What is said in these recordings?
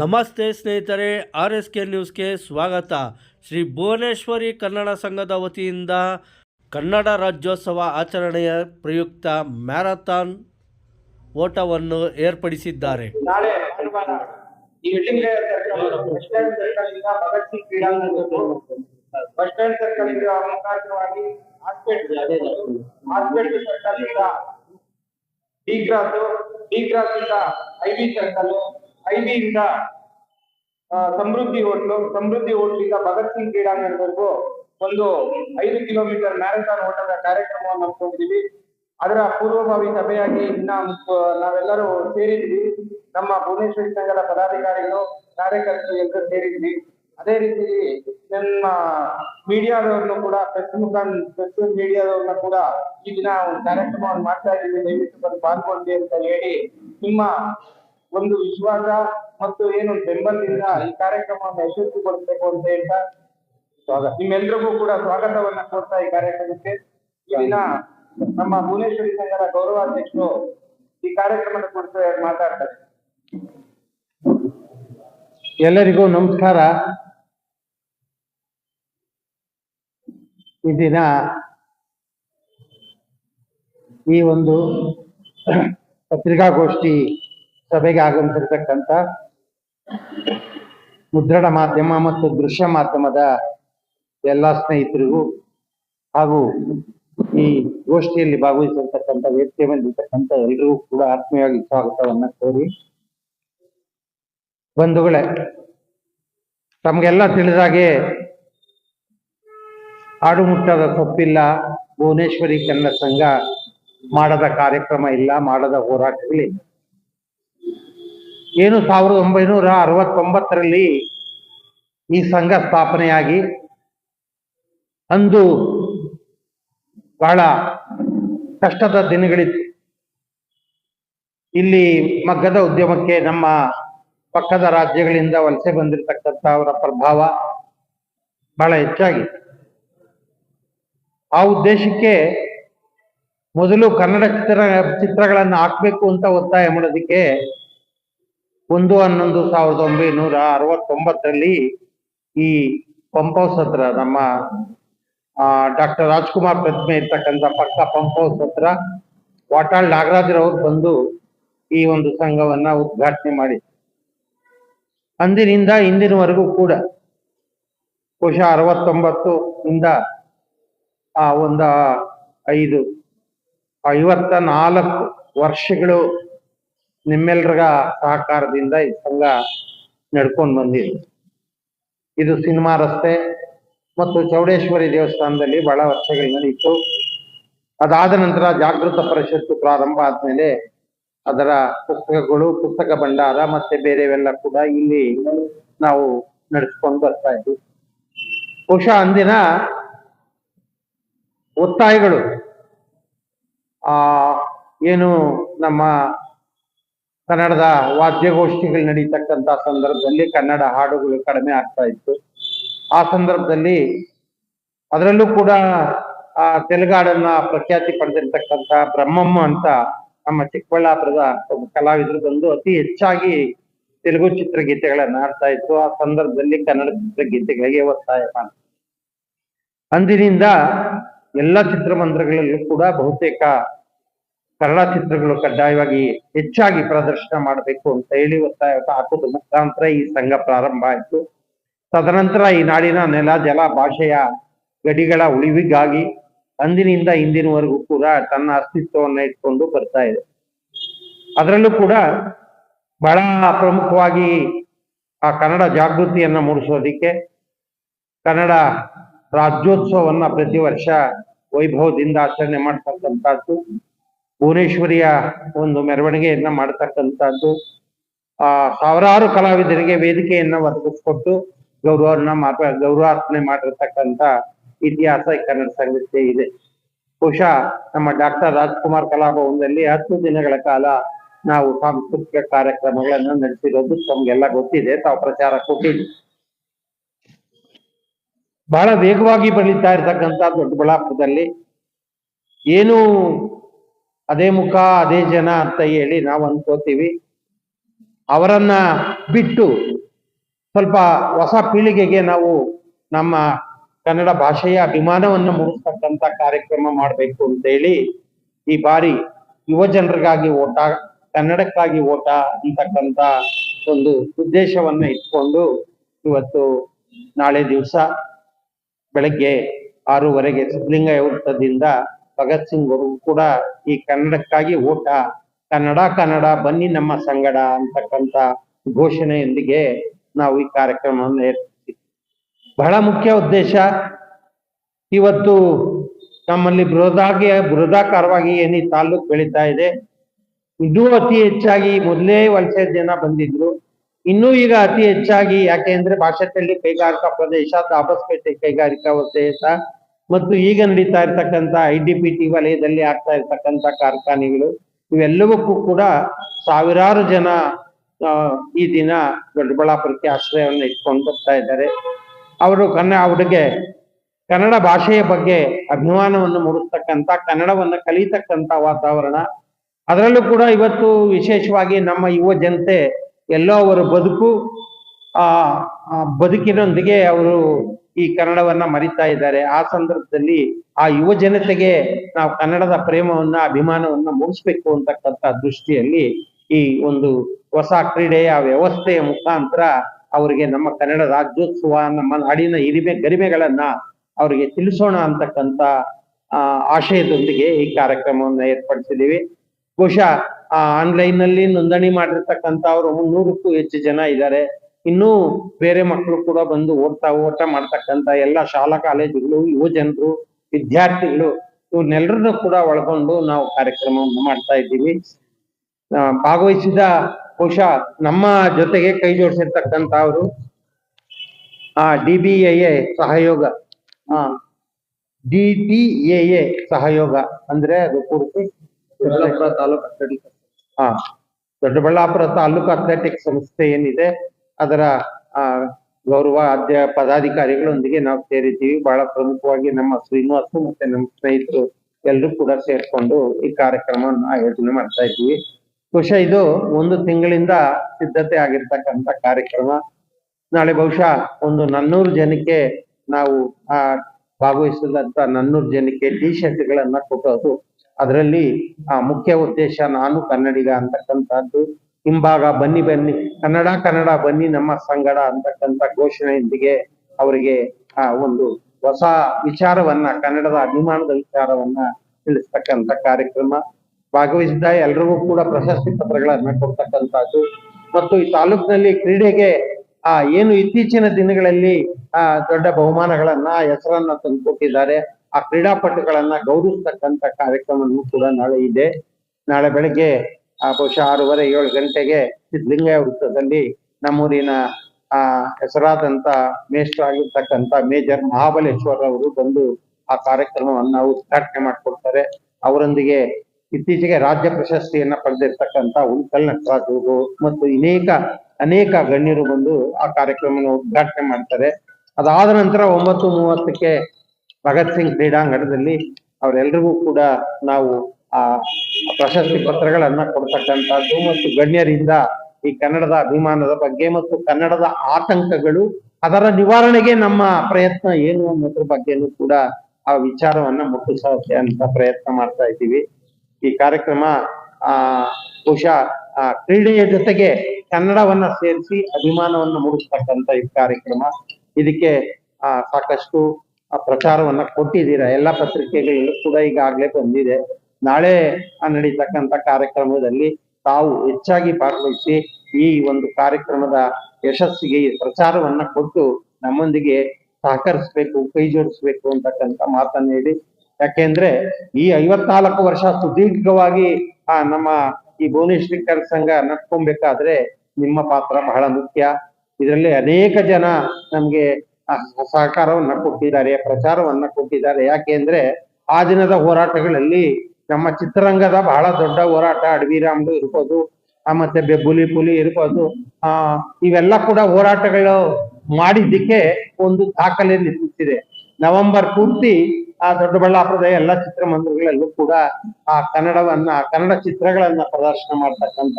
ನಮಸ್ತೆ ಸ್ನೇಹಿತರೆ R S K ನ್ಯೂಸ್ಗೆ ಸ್ವಾಗತ. ಶ್ರೀ ಭುವನೇಶ್ವರಿ ಕನ್ನಡ ಸಂಘದ ವತಿಯಿಂದ ಕನ್ನಡ ರಾಜ್ಯೋತ್ಸವ ಆಚರಣೆಯ ಪ್ರಯುಕ್ತ ಮ್ಯಾರಥಾನ್ ಓಟವನ್ನು ಏರ್ಪಡಿಸಿದ್ದಾರೆ. ಸರ್ಕಲ್ ಇಂದ ಭಗತ್ ಸಿಂಗ್ ಕ್ರೀಡಾಂಗಣಕ್ಕೂ ಬಸ್ ಸ್ಟ್ಯಾಂಡ್ ಸರ್ಕಲ್ ಇಂದ ಮುಖಾಂತರವಾಗಿ ಹಾಸ್ಪಿಟಲ್ ಹಾಸ್ಪಿಟಲ್ ಸರ್ಕಲ್ ಇಂದ ಡಿ ಕ್ರಾಸ್ ಡಿ ಕ್ರಾಸ್ ಇಂದ ಐಬಿ ಸರ್ಕಲ್ ಐಬಿ ಇಂದ ಆ, ಸಮೃದ್ಧಿ ಹೋಟ್ಲು ಸಮೃದ್ಧಿ ಹೋಟ್ಲಿಂದ ಭಗತ್ ಸಿಂಗ್ ಕ್ರೀಡಾಂಗಣದವರೆಗೂ ಒಂದು ಐದು ಕಿಲೋಮೀಟರ್ ಮ್ಯಾರಥಾನ್ ಓಟದ ಕಾರ್ಯಕ್ರಮವನ್ನು ಹಮ್ಮಿಕೊಂಡಿದ್ದೀವಿ ಅದರ ಪೂರ್ವಭಾವಿ ಸಭೆಯಾಗಿ ಇನ್ನ ನಾವೆಲ್ಲರೂ ಸೇರಿದ್ವಿ. ನಮ್ಮ ಭುವನೇಶ್ವರಿ ಸಂಘದ ಪದಾಧಿಕಾರಿಗಳು ಕಾರ್ಯಕರ್ತರು ಎಲ್ಲರೂ ಸೇರಿದ್ವಿ. ಅದೇ ರೀತಿ ನಮ್ಮ ಮೀಡಿಯಾದವ್ರನ್ನು ಕೂಡ ಪ್ರೆಸ್ ಮುಖಾಂತರ ಪ್ರೆಸ್ ಮೀಡಿಯಾದವ್ರನ್ನ ಕೂಡ ಈ ದಿನ ಒಂದು ಕಾರ್ಯಕ್ರಮವನ್ನು ಮಾಡ್ತಾ ಇದ್ದೀವಿ. ದಯವಿಟ್ಟು ಬಂದು ಪಾಲ್ಗೊಂಡಿ ಅಂತ ಹೇಳಿ ನಿಮ್ಮ ಒಂದು ವಿಶ್ವಾಸ ಮತ್ತು ಏನು ಬೆಂಬಲದಿಂದ ಈ ಕಾರ್ಯಕ್ರಮವನ್ನು ಯಶಸ್ವಿಗೊಳಿಸಬೇಕು ಅಂತ ಹೇಳ್ತಾ ಸ್ವಾಗತ. ನಿಮ್ಮೆಲ್ಲರಿಗೂ ಕೂಡ ಸ್ವಾಗತವನ್ನ ಕೋರ್ತಾ ಈ ಕಾರ್ಯಕ್ರಮಕ್ಕೆ. ಇಲ್ಲಿನ ನಮ್ಮ ಭುವನೇಶ್ವರಿ ಸಂಘದ ಗೌರವಾಧ್ಯಕ್ಷರು ಈ ಕಾರ್ಯಕ್ರಮದ ಕುರಿತು ಮಾತಾಡ್ತಾರೆ. ಎಲ್ಲರಿಗೂ ನಮಸ್ಕಾರ. ಈ ದಿನ ಈ ಒಂದು ಪತ್ರಿಕಾಗೋಷ್ಠಿ ಸಭೆಗೆ ಆಗಮಿಸಿರ್ತಕ್ಕಂಥ ಮುದ್ರಣ ಮಾಧ್ಯಮ ಮತ್ತು ದೃಶ್ಯ ಮಾಧ್ಯಮದ ಎಲ್ಲ ಸ್ನೇಹಿತರಿಗೂ ಹಾಗೂ ಈ ಗೋಷ್ಠಿಯಲ್ಲಿ ಭಾಗವಹಿಸಿರ್ತಕ್ಕಂಥ ವೇದಿಕೆ ಬಂದಿರ್ತಕ್ಕಂಥ ಎಲ್ಲರಿಗೂ ಕೂಡ ಆತ್ಮೀಯವಾಗಿ ಸ್ವಾಗತವನ್ನ ಕೋರಿ. ಬಂಧುಗಳೇ, ತಮಗೆಲ್ಲ ತಿಳಿದಾಗೆ ಆಡು ಮುಟ್ಟದ ತಪ್ಪಿಲ್ಲ ಭುವನೇಶ್ವರಿ ಕನ್ನಡ ಸಂಘ ಮಾಡದ ಕಾರ್ಯಕ್ರಮ ಇಲ್ಲ, ಮಾಡದ ಹೋರಾಟಗಳಿಲ್ಲ. ಏನು ಸಾವಿರದ ಒಂಬೈನೂರ ಅರವತ್ತೊಂಬತ್ತರಲ್ಲಿ ಈ ಸಂಘ ಸ್ಥಾಪನೆಯಾಗಿ ಅಂದು ಬಹಳ ಕಷ್ಟದ ದಿನಗಳಿತ್ತು. ಇಲ್ಲಿ ಮಗ್ಗದ ಉದ್ಯಮಕ್ಕೆ ನಮ್ಮ ಪಕ್ಕದ ರಾಜ್ಯಗಳಿಂದ ವಲಸೆ ಬಂದಿರತಕ್ಕಂಥ ಅವರ ಪ್ರಭಾವ ಬಹಳ ಹೆಚ್ಚಾಗಿತ್ತು. ಆ ಉದ್ದೇಶಕ್ಕೆ ಮೊದಲು ಕನ್ನಡ ಚಿತ್ರ ಚಿತ್ರಗಳನ್ನು ಹಾಕ್ಬೇಕು ಅಂತ ಒತ್ತಾಯ ಮಾಡೋದಕ್ಕೆ ಒಂದು ಹನ್ನೊಂದು ಸಾವಿರದ ಒಂಬೈನೂರ ಅರವತ್ತೊಂಬತ್ತರಲ್ಲಿ ಈ ಪಂಪ್ ಹೌಸ್ ಹತ್ರ ನಮ್ಮ ಡಾಕ್ಟರ್ ರಾಜ್ಕುಮಾರ್ ಪ್ರತಿಮೆ ಇರ್ತಕ್ಕಂಥ ಪಕ್ಕ ಪಂಪ್ ಹೌಸ್ ಹತ್ರ ವಾಟಾಳ್ ನಾಗರಾಜರವ್ರು ಬಂದು ಈ ಒಂದು ಸಂಘವನ್ನ ಉದ್ಘಾಟನೆ ಮಾಡಿ ಅಂದಿನಿಂದ ಇಂದಿನವರೆಗೂ ಕೂಡ ಬಹುಶಃ ಅರವತ್ತೊಂಬತ್ತು ಇಂದ ಆ ಒಂದು ಐದು, ಐವತ್ತ ನಾಲ್ಕು ವರ್ಷಗಳು ನಿಮ್ಮೆಲ್ಲರ ಸಹಕಾರದಿಂದ ಈ ಸಂಘ ನಡ್ಕೊಂಡು ಬಂದಿದೆ. ಇದು ಸಿನಿಮಾ ರಸ್ತೆ ಮತ್ತು ಚೌಡೇಶ್ವರಿ ದೇವಸ್ಥಾನದಲ್ಲಿ ಬಹಳ ವರ್ಷಗಳು ನಡೆಯಿತು ಅದಾದ ನಂತರ ಜಾಗೃತ ಪರಿಷತ್ತು ಪ್ರಾರಂಭ ಆದ್ಮೇಲೆ ಅದರ ಪುಸ್ತಕಗಳು, ಪುಸ್ತಕ ಭಂಡಾರ ಮತ್ತೆ ಬೇರೆವೆಲ್ಲ ಕೂಡ ಇಲ್ಲಿ ನಾವು ನಡೆಸ್ಕೊಂಡು ಬರ್ತಾ ಇದ್ವಿ. ಬಹುಶಃ ಅಂದಿನ ಒತ್ತಾಯಗಳು, ಆ, ಏನು ನಮ್ಮ ಕನ್ನಡದ ವಾದ್ಯಗೋಷ್ಠಿಗಳು ನಡೀತಕ್ಕಂಥ ಸಂದರ್ಭದಲ್ಲಿ ಕನ್ನಡ ಹಾಡುಗಳು ಕಡಿಮೆ ಆಗ್ತಾ ಇತ್ತು. ಆ ಸಂದರ್ಭದಲ್ಲಿ ಅದರಲ್ಲೂ ಕೂಡ, ಆ, ತೆಲುಗಾಡನ್ನ ಪ್ರಖ್ಯಾತಿ ಪಡೆದಿರ್ತಕ್ಕಂಥ ಬ್ರಹ್ಮಮ್ಮ ಅಂತ ನಮ್ಮ ಚಿಕ್ಕಬಳ್ಳಾಪುರದ ಒಬ್ಬ ಕಲಾವಿದರು ಬಂದು ಅತಿ ಹೆಚ್ಚಾಗಿ ತೆಲುಗು ಚಿತ್ರಗೀತೆಗಳನ್ನ ಆಡ್ತಾ ಇತ್ತು. ಆ ಸಂದರ್ಭದಲ್ಲಿ ಕನ್ನಡ ಚಿತ್ರಗೀತೆಗಳಿಗೆ ಒತ್ತಾಯ ಮಾಡ ಅಂದಿನಿಂದ ಎಲ್ಲ ಚಿತ್ರಮಂದಿರಗಳಲ್ಲೂ ಕೂಡ ಬಹುತೇಕ ಕನ್ನಡ ಚಿತ್ರಗಳು ಕಡ್ಡಾಯವಾಗಿ ಹೆಚ್ಚಾಗಿ ಪ್ರದರ್ಶನ ಮಾಡಬೇಕು ಅಂತ ಹೇಳಿ ಒತ್ತಾಯ ಹಾಕೋದು ಮುಖಾಂತರ ಈ ಸಂಘ ಪ್ರಾರಂಭ ಆಯಿತು. ತದನಂತರ ಈ ನಾಡಿನ ನೆಲ, ಜಲ, ಭಾಷೆಯ ಗಡಿಗಳ ಉಳಿವಿಗಾಗಿ ಅಂದಿನಿಂದ ಇಂದಿನವರೆಗೂ ಕೂಡ ತನ್ನ ಅಸ್ತಿತ್ವವನ್ನು ಇಟ್ಕೊಂಡು ಬರ್ತಾ ಇದೆ. ಅದರಲ್ಲೂ ಕೂಡ ಬಹಳ ಪ್ರಮುಖವಾಗಿ ಆ ಕನ್ನಡ ಜಾಗೃತಿಯನ್ನ ಮೂಡಿಸೋದಿಕ್ಕೆ ಕನ್ನಡ ರಾಜ್ಯೋತ್ಸವವನ್ನ ಪ್ರತಿ ವರ್ಷ ವೈಭವದಿಂದ ಆಚರಣೆ ಮಾಡ್ತಕ್ಕಂಥದ್ದು. ಭುವನೇಶ್ವರಿಯ ಒಂದು ಮೆರವಣಿಗೆಯನ್ನ ಮಾಡ್ತಕ್ಕಂಥದ್ದು. ಆ ಸಾವಿರಾರು ಕಲಾವಿದರಿಗೆ ವೇದಿಕೆಯನ್ನ ಒದಗಿಸ್ಕೊಟ್ಟು ಗೌರವನ್ನ ಮಾತ, ಗೌರವಾರ್ಪಣೆ ಮಾಡಿರ್ತಕ್ಕಂಥ ಇತಿಹಾಸ ಕನ್ನಡ ಸಂಗತಿ ಇದೆ. ಬಹುಶಃ ನಮ್ಮ ಡಾಕ್ಟರ್ ರಾಜ್ಕುಮಾರ್ ಕಲಾಭವನದಲ್ಲಿ ಹತ್ತು ದಿನಗಳ ಕಾಲ ನಾವು ಸಾಂಸ್ಕೃತಿಕ ಕಾರ್ಯಕ್ರಮಗಳನ್ನ ನಡೆಸಿರೋದು ತಮ್ಗೆಲ್ಲ ಗೊತ್ತಿದೆ, ತಾವು ಪ್ರಚಾರ ಕೊಟ್ಟಿದ್ವಿ ಬಹಳ ವೇಗವಾಗಿ ಬೆಳೀತಾ ಇರ್ತಕ್ಕಂಥ ದೊಡ್ಡಬಳ್ಳಾಪುರದಲ್ಲಿ ಏನು ಅದೇ ಮುಖ, ಅದೇ ಜನ ಅಂತ ಹೇಳಿ ನಾವು ಅನ್ಕೋತೀವಿ. ಅವರನ್ನ ಬಿಟ್ಟು ಸ್ವಲ್ಪ ಹೊಸ ಪೀಳಿಗೆಗೆ ನಾವು ನಮ್ಮ ಕನ್ನಡ ಭಾಷೆಯ ಅಭಿಮಾನವನ್ನು ಮೂಡಿಸ್ತಕ್ಕಂಥ ಕಾರ್ಯಕ್ರಮ ಮಾಡಬೇಕು ಅಂತ ಹೇಳಿ ಈ ಬಾರಿ ಯುವ ಜನರಿಗಾಗಿ ಓಟ, ಕನ್ನಡಕ್ಕಾಗಿ ಓಟ ಅಂತಕ್ಕಂಥ ಒಂದು ಉದ್ದೇಶವನ್ನ ಇಟ್ಕೊಂಡು ಇವತ್ತು ನಾಳೆ ದಿವಸ ಬೆಳಗ್ಗೆ ಆರೂವರೆಗೆ ಸಿದ್ಧಲಿಂಗಯ್ಯ ವೃತ್ತದಿಂದ ಭಗತ್ ಸಿಂಗ್ ಅವರು ಕೂಡ ಈ ಕನ್ನಡಕ್ಕಾಗಿ ಓಟ, ಕನ್ನಡ ಕನ್ನಡ, ಬನ್ನಿ ನಮ್ಮ ಸಂಗಡ ಅಂತಕ್ಕಂತ ಘೋಷಣೆಯೊಂದಿಗೆ ನಾವು ಈ ಕಾರ್ಯಕ್ರಮವನ್ನು ಏರ್ಪಡಿಸಿದ್ವಿ. ಬಹಳ ಮುಖ್ಯ ಉದ್ದೇಶ, ಇವತ್ತು ನಮ್ಮಲ್ಲಿ ಬೃಹದಾಗಿ, ಬೃಹದಾಕಾರವಾಗಿ ಏನು ಈ ತಾಲ್ಲೂಕು ಬೆಳೀತಾ ಇದೆ, ಇನ್ನೂ ಅತಿ ಹೆಚ್ಚಾಗಿ ಮೊದಲೇ ವಲಸೆ ಜನ ಬಂದಿದ್ರು. ಇನ್ನೂ ಈಗ ಅತಿ ಹೆಚ್ಚಾಗಿ, ಯಾಕೆ ಅಂದ್ರೆ ಭಾಷೆತಳ್ಳಿ ಕೈಗಾರಿಕಾ ಪ್ರದೇಶ, ದಾಬಸ್ಪೇಟೆ ಕೈಗಾರಿಕಾ ಪ್ರದೇಶ ಮತ್ತು ಈಗ ನಡೀತಾ ಇರ್ತಕ್ಕಂಥ ಐ ಡಿ ಪಿ ಟಿ ವಲಯದಲ್ಲಿ ಆಗ್ತಾ ಇರ್ತಕ್ಕಂಥ ಕಾರ್ಖಾನೆಗಳು, ಇವೆಲ್ಲವಕ್ಕೂ ಕೂಡ ಸಾವಿರಾರು ಜನ ಈ ದಿನ ದೊಡ್ಡಬಳ್ಳಾಪುರಕ್ಕೆ ಆಶ್ರಯವನ್ನು ಇಟ್ಕೊಂಡು ಬರ್ತಾ ಇದ್ದಾರೆ. ಅವರು ಕನ್ನ ಅವರಿಗೆ ಕನ್ನಡ ಭಾಷೆಯ ಬಗ್ಗೆ ಅಭಿಮಾನವನ್ನು ಮೂಡಿಸ್ತಕ್ಕಂಥ, ಕನ್ನಡವನ್ನು ಕಲಿತಕ್ಕಂಥ ವಾತಾವರಣ. ಅದರಲ್ಲೂ ಕೂಡ ಇವತ್ತು ವಿಶೇಷವಾಗಿ ನಮ್ಮ ಯುವ ಜನತೆ ಎಲ್ಲೋ ಅವರ ಬದುಕು ಆ, ಬದುಕಿನೊಂದಿಗೆ ಅವರು ಈ ಕನ್ನಡವನ್ನ ಮರಿತಾ ಇದ್ದಾರೆ. ಆ ಸಂದರ್ಭದಲ್ಲಿ ಆ ಯುವ ಜನತೆಗೆ ನಾವು ಕನ್ನಡದ ಪ್ರೇಮವನ್ನ, ಅಭಿಮಾನವನ್ನ ಮೂಡಿಸ್ಬೇಕು ಅಂತಕ್ಕಂಥ ದೃಷ್ಟಿಯಲ್ಲಿ ಈ ಒಂದು ಹೊಸ ಕ್ರೀಡೆಯ ವ್ಯವಸ್ಥೆಯ ಮುಖಾಂತರ ಅವರಿಗೆ ನಮ್ಮ ಕನ್ನಡ ರಾಜ್ಯೋತ್ಸವ, ನಮ್ಮ ನಾಡಿನ ಹಿರಿಮೆ, ಗರಿಮೆಗಳನ್ನ ಅವರಿಗೆ ತಿಳಿಸೋಣ ಆ, ಆಶಯದೊಂದಿಗೆ ಈ ಕಾರ್ಯಕ್ರಮವನ್ನು ಏರ್ಪಡಿಸಿದ್ದೀವಿ. ಬಹುಶಃ ಆನ್ಲೈನ್ನಲ್ಲಿ ನೋಂದಣಿ ಮಾಡಿರ್ತಕ್ಕಂಥವ್ರು ಮುನ್ನೂರಕ್ಕೂ ಹೆಚ್ಚು ಜನ ಇದ್ದಾರೆ. ಇನ್ನೂ ಬೇರೆ ಮಕ್ಕಳು ಕೂಡ ಬಂದು ಓದ್ತಾ ಓಟ ಮಾಡ್ತಕ್ಕಂತ ಎಲ್ಲ ಶಾಲಾ ಕಾಲೇಜುಗಳು, ಯುವ ಜನರು, ವಿದ್ಯಾರ್ಥಿಗಳು ಇವ್ರನ್ನೆಲ್ಲರನ್ನು ಕೂಡ ಒಳಗೊಂಡು ನಾವು ಕಾರ್ಯಕ್ರಮವನ್ನು ಮಾಡ್ತಾ ಇದ್ದೀವಿ. ಭಾಗವಹಿಸಿದ ಬಹುಶಃ ನಮ್ಮ ಜೊತೆಗೆ ಕೈ ಜೋಡಿಸಿರ್ತಕ್ಕಂತ ಅವರು ಆ, ಡಿ ಬಿ ಎ ಸಹಯೋಗ, ಆ, ಡಿ ಎ ಸಹಯೋಗ ಅಂದ್ರೆ ಅದು ಪೂರ್ತಿ ದೊಡ್ಡಬಳ್ಳಾಪುರ ತಾಲೂಕು ಹಾ ದೊಡ್ಡಬಳ್ಳಾಪುರ ತಾಲೂಕು ಅಥ್ಲೆಟಿಕ್ ಸಂಸ್ಥೆ ಏನಿದೆ ಅದರ ಗೌರವ ಅಧ್ಯ ಪದಾಧಿಕಾರಿಗಳೊಂದಿಗೆ ನಾವು ಸೇರಿದ್ದೀವಿ. ಬಹಳ ಪ್ರಮುಖವಾಗಿ ನಮ್ಮ ಶ್ರೀನಿವಾಸು ಮತ್ತೆ ನಮ್ಮ ಸ್ನೇಹಿತರು ಎಲ್ಲರೂ ಕೂಡ ಸೇರ್ಕೊಂಡು ಈ ಕಾರ್ಯಕ್ರಮವನ್ನು ಆಯೋಜನೆ ಮಾಡ್ತಾ ಇದ್ದೀವಿ. ಬಹುಶಃ ಇದು ಒಂದು ತಿಂಗಳಿಂದ ಸಿದ್ಧತೆ ಆಗಿರ್ತಕ್ಕಂಥ ಕಾರ್ಯಕ್ರಮ. ನಾಳೆ ಬಹುಶಃ ಒಂದು ನನ್ನೂರು ಜನಕ್ಕೆ ನಾವು, ಆ ಭಾಗವಹಿಸಿದಂತ ನನ್ನೂರು ಜನಕ್ಕೆ ಟಿ ಶರ್ಟ್ಗಳನ್ನ ಕೊಟ್ಟೋದು ಅದರಲ್ಲಿ ಆ ಮುಖ್ಯ ಉದ್ದೇಶ ನಾನು ಕನ್ನಡಿಗ ಅಂತಕ್ಕಂಥದ್ದು. ಹಿಂಭಾಗ ಬನ್ನಿ ಬನ್ನಿ. ಕನ್ನಡ ಕನ್ನಡ ಬನ್ನಿ, ನಮ್ಮ ಸಂಗಡ ಅಂತಕ್ಕಂಥ ಘೋಷಣೆಯೊಂದಿಗೆ ಅವರಿಗೆ, ಆ, ಒಂದು ಹೊಸ ವಿಚಾರವನ್ನ, ಕನ್ನಡದ ಅಭಿಮಾನದ ವಿಚಾರವನ್ನ ತಿಳಿಸ್ತಕ್ಕಂಥ ಕಾರ್ಯಕ್ರಮ. ಭಾಗವಹಿಸಿದ ಎಲ್ರಿಗೂ ಕೂಡ ಪ್ರಶಸ್ತಿ ಪತ್ರಗಳನ್ನ ಕೊಡ್ತಕ್ಕಂಥದ್ದು. ಮತ್ತು ಈ ತಾಲೂಕಿನಲ್ಲಿ ಕ್ರೀಡೆಗೆ, ಆ, ಏನು ಇತ್ತೀಚಿನ ದಿನಗಳಲ್ಲಿ, ಆ, ದೊಡ್ಡ ಬಹುಮಾನಗಳನ್ನ ಹೆಸರನ್ನ ತಂದುಕೊಟ್ಟಿದ್ದಾರೆ. ಆ ಕ್ರೀಡಾಪಟುಗಳನ್ನ ಗೌರವಿಸ್ತಕ್ಕಂಥ ಕಾರ್ಯಕ್ರಮವನ್ನು ಕೂಡ ನಾಳೆ ಇದೆ. ನಾಳೆ ಬೆಳಗ್ಗೆ ಆ ಬಹುಶಃ ಆರೂವರೆ ಏಳು ಗಂಟೆಗೆ ಸಿದ್ಧಲಿಂಗಯ್ಯ ವೃತ್ತದಲ್ಲಿ ನಮ್ಮೂರಿನ, ಆ, ಹೆಸರಾದಂತ ಮೇಷ್ಟ್ರ ಆಗಿರ್ತಕ್ಕಂಥ ಮೇಜರ್ ಮಹಾಬಲೇಶ್ವರ್ ಅವರು ಬಂದು ಆ ಕಾರ್ಯಕ್ರಮವನ್ನು ಉದ್ಘಾಟನೆ ಮಾಡಿಕೊಡ್ತಾರೆ. ಅವರೊಂದಿಗೆ ಇತ್ತೀಚೆಗೆ ರಾಜ್ಯ ಪ್ರಶಸ್ತಿಯನ್ನ ಪಡೆದಿರ್ತಕ್ಕಂಥ ಉಲ್ಕಲ್ ಅವರು ಮತ್ತು ಅನೇಕ ಅನೇಕ ಗಣ್ಯರು ಬಂದು ಆ ಕಾರ್ಯಕ್ರಮವನ್ನು ಉದ್ಘಾಟನೆ ಮಾಡ್ತಾರೆ. ಅದಾದ ನಂತರ ಒಂಬತ್ತು ಮೂವತ್ತಕ್ಕೆ ಭಗತ್ ಸಿಂಗ್ ಕ್ರೀಡಾಂಗಣದಲ್ಲಿ ಅವರೆಲ್ಲರಿಗೂ ಕೂಡ ನಾವು ಆ, ಪ್ರಶಸ್ತಿ ಪತ್ರಗಳನ್ನ ಕೊಡ್ತಕ್ಕಂಥದ್ದು ಮತ್ತು ಗಣ್ಯರಿಂದ ಈ ಕನ್ನಡದ ಅಭಿಮಾನದ ಬಗ್ಗೆ ಮತ್ತು ಕನ್ನಡದ ಆತಂಕಗಳು, ಅದರ ನಿವಾರಣೆಗೆ ನಮ್ಮ ಪ್ರಯತ್ನ ಏನು ಅನ್ನೋದ್ರ ಬಗ್ಗೆನೂ ಕೂಡ ಆ ವಿಚಾರವನ್ನ ಮುಟ್ಟಿಸೋಕೆ ಅಂತ ಪ್ರಯತ್ನ ಮಾಡ್ತಾ ಇದ್ದೀವಿ. ಈ ಕಾರ್ಯಕ್ರಮ, ಆ, ಬಹುಶಃ, ಆ, ಕ್ರೀಡೆಯ ಜೊತೆಗೆ ಕನ್ನಡವನ್ನ ಸೇರಿಸಿ ಅಭಿಮಾನವನ್ನ ಮೂಡಿಸ್ತಕ್ಕಂತ ಈ ಕಾರ್ಯಕ್ರಮ. ಇದಕ್ಕೆ, ಆ, ಸಾಕಷ್ಟು ಪ್ರಚಾರವನ್ನ ಕೊಟ್ಟಿದ್ದೀರಾ? ಎಲ್ಲಾ ಪತ್ರಿಕೆಗಳಲ್ಲೂ ಕೂಡ ಈಗಾಗ್ಲೇ ಬಂದಿದೆ. ನಾಳೆ ನಡೀತಕ್ಕಂಥ ಕಾರ್ಯಕ್ರಮದಲ್ಲಿ ತಾವು ಹೆಚ್ಚಾಗಿ ಭಾಗವಹಿಸಿ ಈ ಒಂದು ಕಾರ್ಯಕ್ರಮದ ಯಶಸ್ಸಿಗೆ ಪ್ರಚಾರವನ್ನ ಕೊಟ್ಟು ನಮ್ಮೊಂದಿಗೆ ಸಹಕರಿಸಬೇಕು, ಕೈ ಜೋಡಿಸ್ಬೇಕು ಅಂತಕ್ಕಂಥ ಮಾತನ್ನ ಹೇಳಿ. ಯಾಕೆಂದ್ರೆ ಈ ಐವತ್ನಾಲ್ಕು ವರ್ಷ ಸುದೀರ್ಘವಾಗಿ, ಆ, ನಮ್ಮ ಈ ಭುವನೇಶ್ವರಿಕರ ಸಂಘ ನಡ್ಕೊಬೇಕಾದ್ರೆ ನಿಮ್ಮ ಪಾತ್ರ ಬಹಳ ಮುಖ್ಯ. ಇದರಲ್ಲಿ ಅನೇಕ ಜನ ನಮ್ಗೆ ಸಹಕಾರವನ್ನ ಕೊಟ್ಟಿದ್ದಾರೆ, ಪ್ರಚಾರವನ್ನ ಕೊಟ್ಟಿದ್ದಾರೆ. ಯಾಕೆಂದ್ರೆ ಆ ದಿನದ ಹೋರಾಟಗಳಲ್ಲಿ ನಮ್ಮ ಚಿತ್ರರಂಗದ ಬಹಳ ದೊಡ್ಡ ಹೋರಾಟ. ಅಡ್ವಿರಾಮ್ ಇರ್ಬೋದು, ಆ ಮತ್ತೆ ಬೆಬ್ಬುಲಿ ಪುಲಿ ಇರ್ಬೋದು, ಆ, ಇವೆಲ್ಲ ಕೂಡ ಹೋರಾಟಗಳು ಮಾಡಿದ್ದಕ್ಕೆ ಒಂದು ದಾಖಲೆ ನಿರ್ಮಿಸಿದೆ ನವೆಂಬರ್ ಪೂರ್ತಿ ಆ ದೊಡ್ಡಬಳ್ಳಾಪುರದ ಎಲ್ಲ ಚಿತ್ರಮಂದಿರಗಳಲ್ಲೂ ಕೂಡ ಆ ಕನ್ನಡವನ್ನ ಕನ್ನಡ ಚಿತ್ರಗಳನ್ನ ಪ್ರದರ್ಶನ ಮಾಡ್ತಕ್ಕಂತ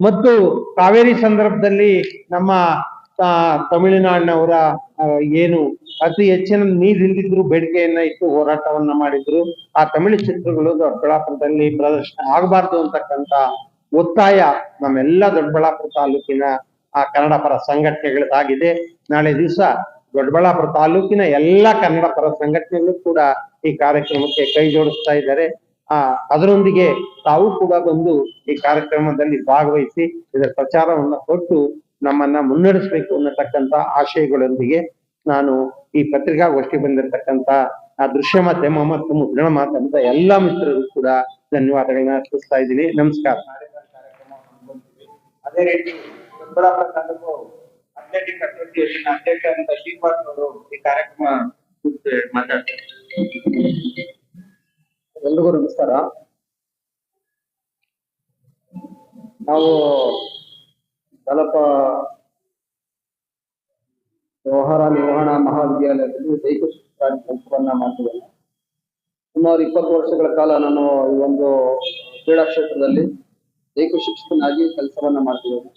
ಮತ್ತು ಕಾವೇರಿ ಸಂದರ್ಭದಲ್ಲಿ ನಮ್ಮ ತಮಿಳುನಾಡಿನವರ ಏನು ಅತಿ ಹೆಚ್ಚಿನ ನೀರಿಲ್ದಿದ್ರು ಬೇಡಿಕೆಯನ್ನ ಇಟ್ಟು ಹೋರಾಟವನ್ನ ಮಾಡಿದ್ರು. ಆ ತಮಿಳು ಚಿತ್ರಗಳು ದೊಡ್ಡಬಳ್ಳಾಪುರದಲ್ಲಿ ಪ್ರದರ್ಶನ ಆಗಬಾರ್ದು ಅಂತಕ್ಕಂತ ಒತ್ತಾಯ ನಮ್ಮೆಲ್ಲ ದೊಡ್ಡಬಳ್ಳಾಪುರ ತಾಲೂಕಿನ ಆ ಕನ್ನಡ ಪರ ಸಂಘಟನೆಗಳದಾಗಿದೆ. ನಾಳೆ ದಿವಸ ದೊಡ್ಡಬಳ್ಳಾಪುರ ತಾಲೂಕಿನ ಎಲ್ಲಾ ಕನ್ನಡ ಪರ ಸಂಘಟನೆಗಳು ಕೂಡ ಈ ಕಾರ್ಯಕ್ರಮಕ್ಕೆ ಕೈ ಜೋಡಿಸ್ತಾ ಇದ್ದಾರೆ. ಆ, ಅದರೊಂದಿಗೆ ತಾವು ಕೂಡ ಬಂದು ಈ ಕಾರ್ಯಕ್ರಮದಲ್ಲಿ ಭಾಗವಹಿಸಿ ಇದರ ಪ್ರಚಾರವನ್ನ ಕೊಟ್ಟು ನಮ್ಮನ್ನ ಮುನ್ನಡೆಸಬೇಕು ಅನ್ನತಕ್ಕಂತ ಆಶಯಗಳೊಂದಿಗೆ ನಾನು ಈ ಪತ್ರಿಕಾಗೋಷ್ಠಿ ಬಂದಿರತಕ್ಕಂತ ಆ ದೃಶ್ಯ ಮಾಧ್ಯಮ ಮತ್ತು ಮುದ್ರಣ ಮಾತಂತ ಎಲ್ಲಾ ಮಿತ್ರರು ಕೂಡ ಧನ್ಯವಾದಗಳನ್ನ ಅರ್ಪಿಸ್ತಾ ಇದ್ದೀನಿ. ನಮಸ್ಕಾರ. ಅದೇ ರೀತಿ ತಾಲೂಕು ಅಥ್ಲೆಟಿಕ್ ಅಸೋಸಿಯೇಷನ್ ಅಧ್ಯಕ್ಷ ಅಂತ ಶ್ರೀನಿವಾಸ್ ಅವರು ಈ ಕಾರ್ಯಕ್ರಮ ಮಾತಾಡ್ತಾರೆ ಎಲ್ರಿಗೂ ನಮಸ್ಕಾರ. ನಾವು ಕಲಪ ವ್ಯವಹಾರ ನಿರ್ವಹಣಾ ಮಹಾವಿದ್ಯಾಲಯದಲ್ಲಿ ದೈಹಿಕ ಶಿಕ್ಷಣ ಕೆಲಸವನ್ನ ಮಾಡ್ತಿದ್ದೇನೆ ಸುಮಾರು ಇಪ್ಪತ್ತು ವರ್ಷಗಳ ಕಾಲ ನಾನು ಈ ಒಂದು ಕ್ರೀಡಾ ಕ್ಷೇತ್ರದಲ್ಲಿ ದೈಹಿಕ ಶಿಕ್ಷಕನಾಗಿ ಕೆಲಸವನ್ನ ಮಾಡ್ತಿದ್ದೇನೆ.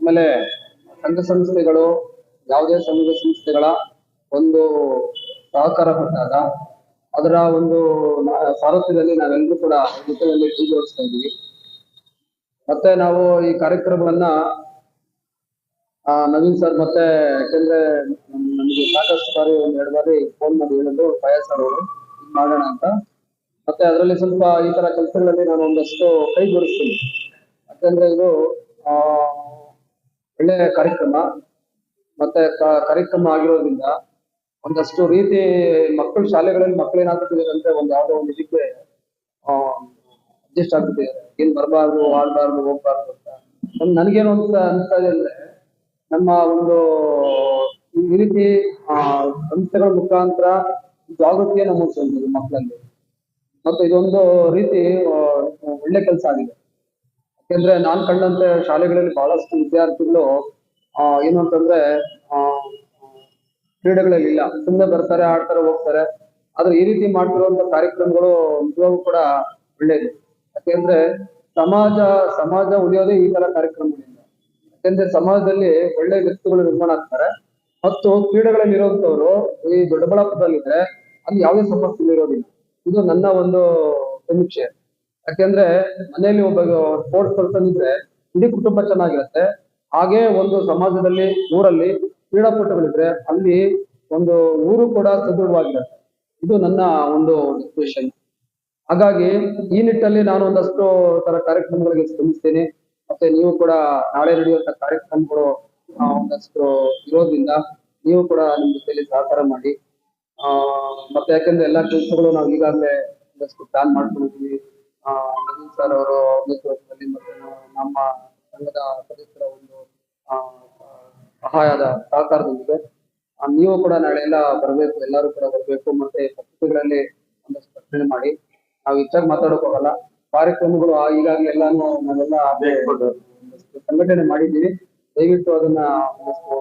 ಆಮೇಲೆ ಸಂಘ ಸಂಸ್ಥೆಗಳು ಯಾವುದೇ ಸಂಘ ಸಂಸ್ಥೆಗಳ ಒಂದು ಸಹಕಾರ ಕೊಟ್ಟಾಗ ಅದರ ಒಂದು ಸಾರಥ್ಯದಲ್ಲಿ ನಾವೆಲ್ಲರೂ ಕೂಡ ಜೊತೆಯಲ್ಲಿ ಕೈ ಇದ್ದೀವಿ. ಮತ್ತೆ ನಾವು ಈ ಕಾರ್ಯಕ್ರಮವನ್ನ ನವೀನ್ ಸರ್ ಮತ್ತೆ ಯಾಕಂದ್ರೆ ನಮಗೆ ಸಾಕಷ್ಟು ಬಾರಿ ಒಂದ್ ಎರಡು ಬಾರಿ ಫೋನ್ ಮಾಡಿ ಹೇಳಿದ್ರು ಭಯ ಸರ್ ಅವರು ಮಾಡೋಣ ಅಂತ. ಮತ್ತೆ ಅದರಲ್ಲಿ ಸ್ವಲ್ಪ ಈ ತರ ಕೆಲಸಗಳಲ್ಲಿ ನಾನು ಒಂದಷ್ಟು ಕೈ ಜೋಡಿಸ್ತೀನಿ ಯಾಕಂದ್ರೆ ಇದು, ಆ, ಒಳ್ಳೆ ಕಾರ್ಯಕ್ರಮ. ಮತ್ತೆ ಕಾರ್ಯಕ್ರಮ ಆಗಿರೋದ್ರಿಂದ ಒಂದಷ್ಟು ರೀತಿ ಮಕ್ಕಳು ಶಾಲೆಗಳಲ್ಲಿ ಮಕ್ಕಳು ಏನಾಗ್ತಿದ್ದಾರೆ ಅಂದ್ರೆ ಒಂದ್ ಯಾವ್ದೋ ಒಂದು ಇದಕ್ಕೆ ಅಡ್ಜಸ್ಟ್ ಆಗ್ಬಿಟ್ಟಿದ್ದಾರೆ ಏನ್ ಬರಬಾರ್ದು, ಆಡ್ಬಾರ್ದು, ಹೋಗ್ಬಾರ್ದು ಅಂತ. ನನ್- ನನ್ಗೇನು ಅಂತ ಅನ್ಸ್ತಾ ಇದೆ ಅಂದ್ರೆ, ನಮ್ಮ ಒಂದು ಈ ರೀತಿ ಸಂಸ್ಥೆಗಳ ಮುಖಾಂತರ ಜಾಗೃತಿಯನ್ನು ಮೂಡಿಸುವಂಥದ್ದು ಮಕ್ಕಳಲ್ಲಿ. ಮತ್ತು ಇದೊಂದು ರೀತಿ ಒಳ್ಳೆ ಕೆಲಸ ಆಗಿದೆ. ಯಾಕೆಂದ್ರೆ ನಾನ್ ಕಂಡಂತೆ ಶಾಲೆಗಳಲ್ಲಿ ಬಹಳಷ್ಟು ವಿದ್ಯಾರ್ಥಿಗಳು ಏನು ಅಂತಂದ್ರೆ, ಆ, ಕ್ರೀಡೆಗಳಲ್ಲಿ ಇಲ್ಲ. ಸುಮ್ಮನೆ ಬರ್ತಾರೆ, ಆಡ್ತಾರೆ, ಹೋಗ್ತಾರೆ. ಆದ್ರೆ ಈ ರೀತಿ ಮಾಡ್ತಿರುವಂತ ಕಾರ್ಯಕ್ರಮಗಳು ನಿಜವಾಗೂ ಕೂಡ ಒಳ್ಳೇದು ಯಾಕೆಂದ್ರೆ ಸಮಾಜ ಸಮಾಜ ಉಳಿಯೋದೇ ಈ ತರ ಕಾರ್ಯಕ್ರಮಗಳಿಂದ. ಯಾಕೆಂದ್ರೆ ಸಮಾಜದಲ್ಲಿ ಒಳ್ಳೆ ವ್ಯಕ್ತಿಗಳು ನಿರ್ಮಾಣ ಆಗ್ತಾರೆ. ಮತ್ತು ಕ್ರೀಡೆಗಳಲ್ಲಿ ಇರುವಂತವ್ರು ಈ ದೊಡ್ಡಬಳ್ಳಾಪುರದಲ್ಲಿದ್ರೆ ಅಲ್ಲಿ ಯಾವುದೇ ಸಮಸ್ಯೆ ಇರೋದಿಲ್ಲ. ಇದು ನನ್ನ ಒಂದು ಸಮೀಕ್ಷೆ. ಯಾಕೆಂದ್ರೆ ಮನೆಯಲ್ಲಿ ಒಬ್ಬ ಸ್ಪೋರ್ಟ್ಸ್ ಪರ್ಸನ್ ಇದ್ರೆ ಇಡೀ ಕುಟುಂಬ ಚೆನ್ನಾಗಿರುತ್ತೆ. ಹಾಗೆ ಒಂದು ಸಮಾಜದಲ್ಲಿ, ಊರಲ್ಲಿ ಕ್ರೀಡಾಪಟುಗಳಿದ್ರೆ ಅಲ್ಲಿ ಒಂದು ಊರು ಕೂಡ ಸದೃಢವಾಗಿರುತ್ತೆ. ಇದು ನನ್ನ ಒಂದು ಡಿಸ್ಕಷನ್ ಹಾಗಾಗಿ ಈ ನಿಟ್ಟಲ್ಲಿ ನಾನು ಒಂದಷ್ಟು ತರ ಕಾರ್ಯಕ್ರಮಗಳಿಗೆ ಶ್ರಮಿಸ್ತೇನೆ. ಮತ್ತೆ ನೀವು ಕೂಡ ನಾಳೆ ನಡೆಯುವಂತ ಕಾರ್ಯಕ್ರಮಗಳು ಒಂದಷ್ಟು ಇರೋದ್ರಿಂದ ನೀವು ಕೂಡ ನಿಮ್ ಜೊತೆಯಲ್ಲಿ ಸಹಕಾರ ಮಾಡಿ. ಆ, ಮತ್ತೆ ಯಾಕಂದ್ರೆ ಎಲ್ಲಾ ಕೆಲಸಗಳು ನಾವು ಈಗಾಗಲೇ ಒಂದಷ್ಟು ಪ್ಲಾನ್ ಮಾಡ್ಕೊಂಡಿದ್ವಿ. ಆ, ನವೀನ್ ಸರ್ ಅವರು ನೇತೃತ್ವದಲ್ಲಿ ಮತ್ತೆ ನಮ್ಮ ಸಂಘದ ಸದಸ್ಯರ ಒಂದು, ಆ, ಸಹಾಯದ ಸಹಕಾರದೊಂದಿಗೆ ನೀವು ಕೂಡ ನಾಳೆ ಎಲ್ಲ ಬರಬೇಕು, ಎಲ್ಲರೂ ಕೂಡ ಬರಬೇಕು. ಮತ್ತೆ ಪತ್ರಿಕೆಗಳಲ್ಲಿ ಒಂದಷ್ಟು ಪ್ರಕಟಣೆ ಮಾಡಿ. ನಾವು ಹೆಚ್ಚಾಗಿ ಮಾತಾಡಕ್ ಹೋಗಲ್ಲ ಕಾರ್ಯಕ್ರಮಗಳು ಈಗಾಗಲೇ ಎಲ್ಲಾನು ನಾವೆಲ್ಲ ಸಂಘಟನೆ ಮಾಡಿದ್ದೀವಿ. ದಯವಿಟ್ಟು ಅದನ್ನ ಒಂದಷ್ಟು